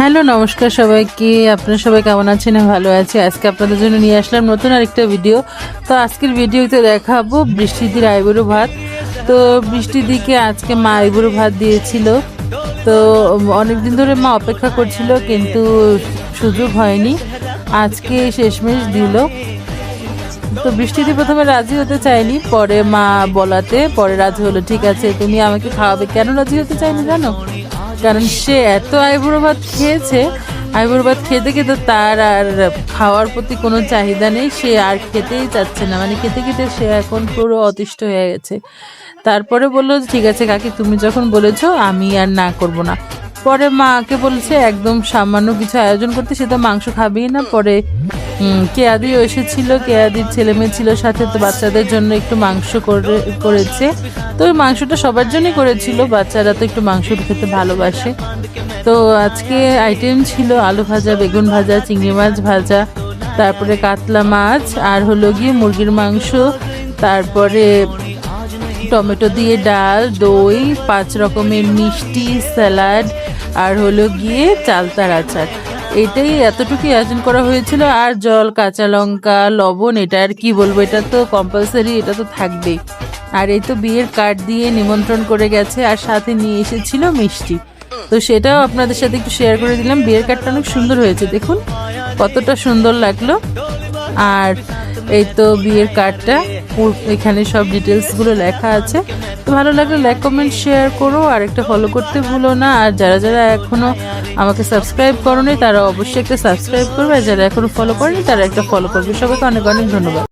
Hello, নমস্কার সবাইকে। আপনারা সবাই কেমন আছেন? ভালো আছে। আজকে আপনাদের জন্য নিয়ে আসলাম নতুন আরেকটা ভিডিও। তো আজকের ভিডিওতে দেখাবো বৃষ্টিদির আইবুড়ো ভাত। তো বৃষ্টিদিকে আজকে মা আইবুড়ো ভাত দিয়েছিল। তো অনেকদিন ধরে মা অপেক্ষা করছিল, কিন্তু সুযোগ হয়নি। আজকে শেষমেশ দিল। তো বৃষ্টিদি প্রথমে রাজি হতে চাইনি, পরে মা বলাতে, পরে রাজি হলো, ঠিক আছে, তুমি আমাকে খাওয়াবে। কেন রাজি হতে চাইনি জানো? কারণ সে এত আইবুড়ো ভাত খেয়েছে, আইবুড়ো ভাত খেতে খেতে তার আর খাওয়ার প্রতি কোনো চাহিদা নেই, সে আর খেতেই চাচ্ছে না। মানে খেতে খেতে সে এখন পুরো অতিষ্ঠ হয়ে গেছে। তারপরে বলল ঠিক আছে কাকি, তুমি যখন বলেছ, আমি আর না করব না। পরে মাকে বলছে একদম সামান্য কিছু আয়োজন করতে সে তো মাংস খাবেই না। পরে উম, কেয়াদিও এসেছিল কেয়াদির ছেলে মেয়ে ছিল সাথে তো বাচ্চাদের জন্য একটু মাংস করে করেছে। তো ওই মাংসটা সবার জন্যই করেছিল বাচ্চারা তো একটু মাংস খেতে ভালোবাসে। তো আজকে আইটেম ছিল আলু ভাজা বেগুন ভাজা চিংড়ি মাছ ভাজা তারপরে কাতলা মাছ আর হলো গিয়ে মুরগির মাংস তারপরে টমেটো দিয়ে ডাল, দই, পাঁচ রকমের মিষ্টি, স্যালাড আর হলো গিয়ে চালতার আচার। এটাই এতটুকুই আয়োজন করা হয়েছিল। আর জল, কাঁচা লঙ্কা, লবণ, এটা আর কি বলব, এটা তো কম্পালসারি এটা তো থাকবেই। আর এই তো বিয়ের কার্ড দিয়ে নিমন্ত্রণ করে গেছে আর সাথে নিয়ে এসেছিল মিষ্টি। তো সেটাও আপনাদের সাথে একটু শেয়ার করে দিলাম। বিয়ের কার্ডটা অনেক সুন্দর হয়েছে, দেখুন। কতটা সুন্দর লাগল। আর এই তো বিয়ের কার্ডটা। এখানে সব ডিটেলসগুলো লেখা আছে। তো ভালো লাগলে লাইক কমেন্ট শেয়ার করো। আর একটা ফলো করতে ভুলো না। আর যারা যারা এখনও আমাকে সাবস্ক্রাইব করো তারা অবশ্যই একটা সাবস্ক্রাইব করবে। আর যারা এখনও ফলো করেনি, তারা একটা ফলো করবে। সবাইকে অনেক অনেক ধন্যবাদ।